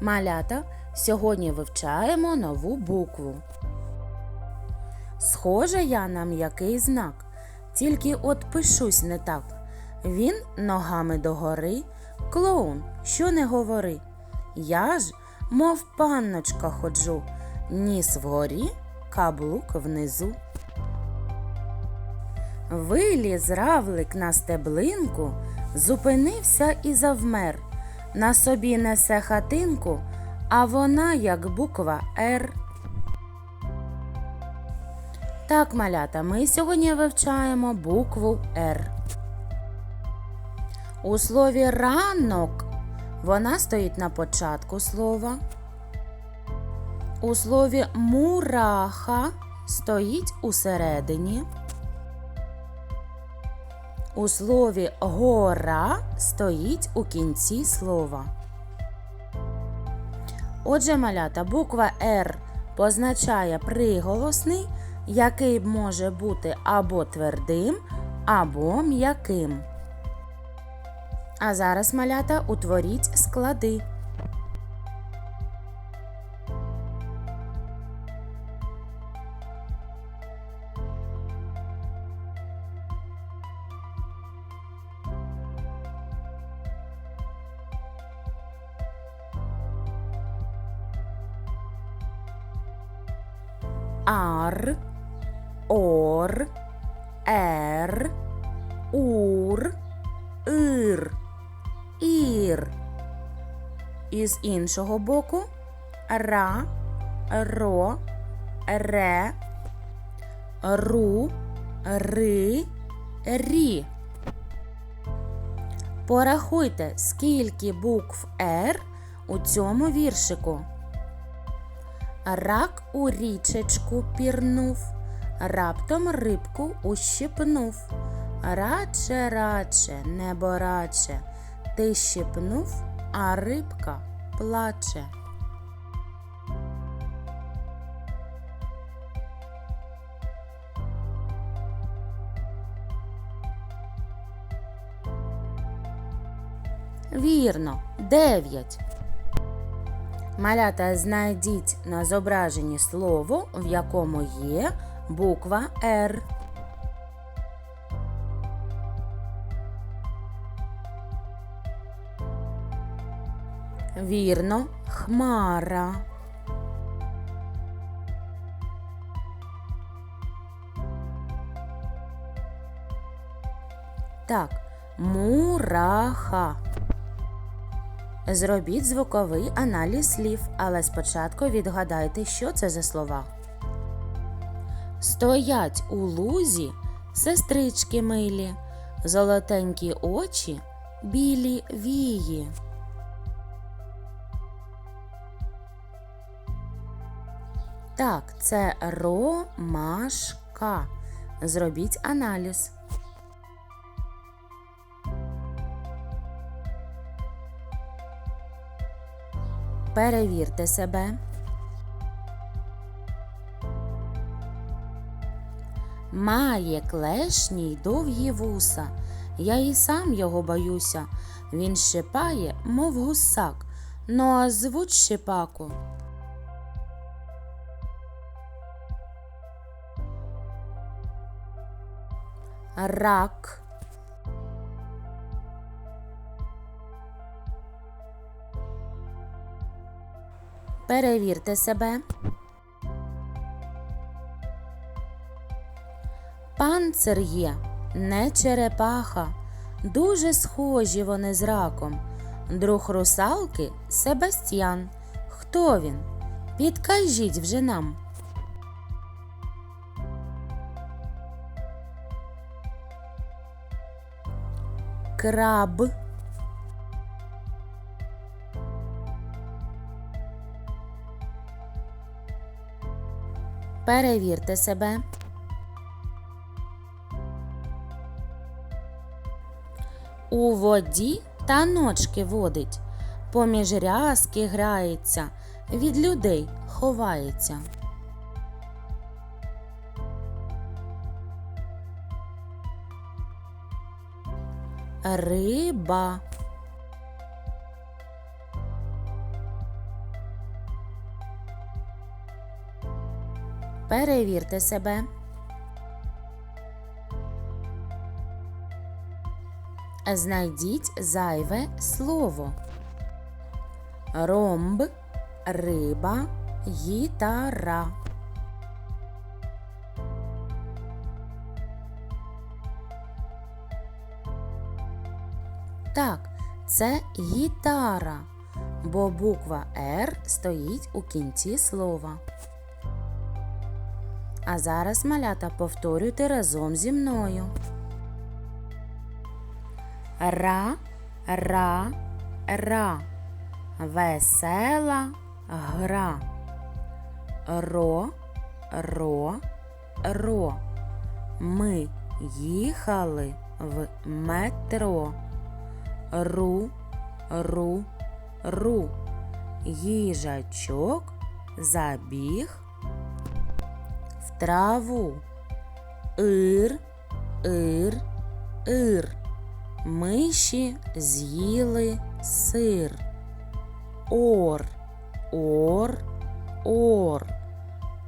Малята, сьогодні вивчаємо нову букву. Схожа я на м'який знак, тільки от пишусь не так. Він ногами догори, клоун, що не говори. Я ж, мов панночка ходжу, ніс вгорі, каблук внизу. Виліз равлик на стеблинку, зупинився і завмер. На собі несе хатинку, а вона як буква Р. Так, малята, ми сьогодні вивчаємо букву Р. У слові ранок вона стоїть на початку слова. У слові мураха стоїть усередині. У слові гора стоїть у кінці слова. Отже, малята, буква Р позначає приголосний, який може бути або твердим, або м'яким. А зараз, малята, утворіть склади. Ар, ор, ер, ур, ир, ір. Із іншого боку ра, ро, ре, ру, ри, рі. Порахуйте, скільки букв Р у цьому віршику. Рак у річечку пірнув, раптом рибку ущипнув. Радше, радше, небораче, ти щипнув, а рибка плаче. Вірно, дев'ять. Малята, знайдіть на зображенні слово, в якому є буква Р. Вірно, хмара. Так, мураха. Зробіть звуковий аналіз слів, але спочатку відгадайте, що це за слова. Стоять у лузі сестрички милі, золотенькі очі, білі вії. Так, це ромашка. Зробіть аналіз. Перевірте себе. Має клешні й довгі вуса. Я і сам його боюся. Він щипає, мов гусак. Ну а звуть щипаку. Рак. Перевірте себе. Панцир є, не черепаха. Дуже схожі вони з раком. Друг русалки Себастьян. Хто він? Підкажіть вже нам. Краб. Перевірте себе. У воді таночки водить, поміж рязки грається, від людей ховається. Риба. Перевірте себе. Знайдіть зайве слово. Ромб, риба, гітара. Так, це гітара, бо буква Р стоїть у кінці слова. А зараз малята повторюйте разом зі мною. Ра, ра, ра. Весела гра. Ро, ро, ро. Ми їхали в метро. Ру, ру, ру. Їжачок забіг в траву. Ир, ир, ир. Миші з'їли сир. Ор, ор, ор.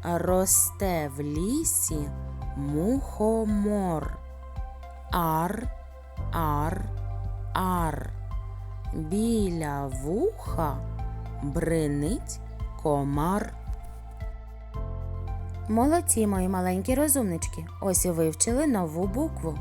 Росте в лісі мухомор. Ар, ар, ар. Біля вуха бринить комар. Молодці, мої маленькі розумнички. Ось і вивчили нову букву.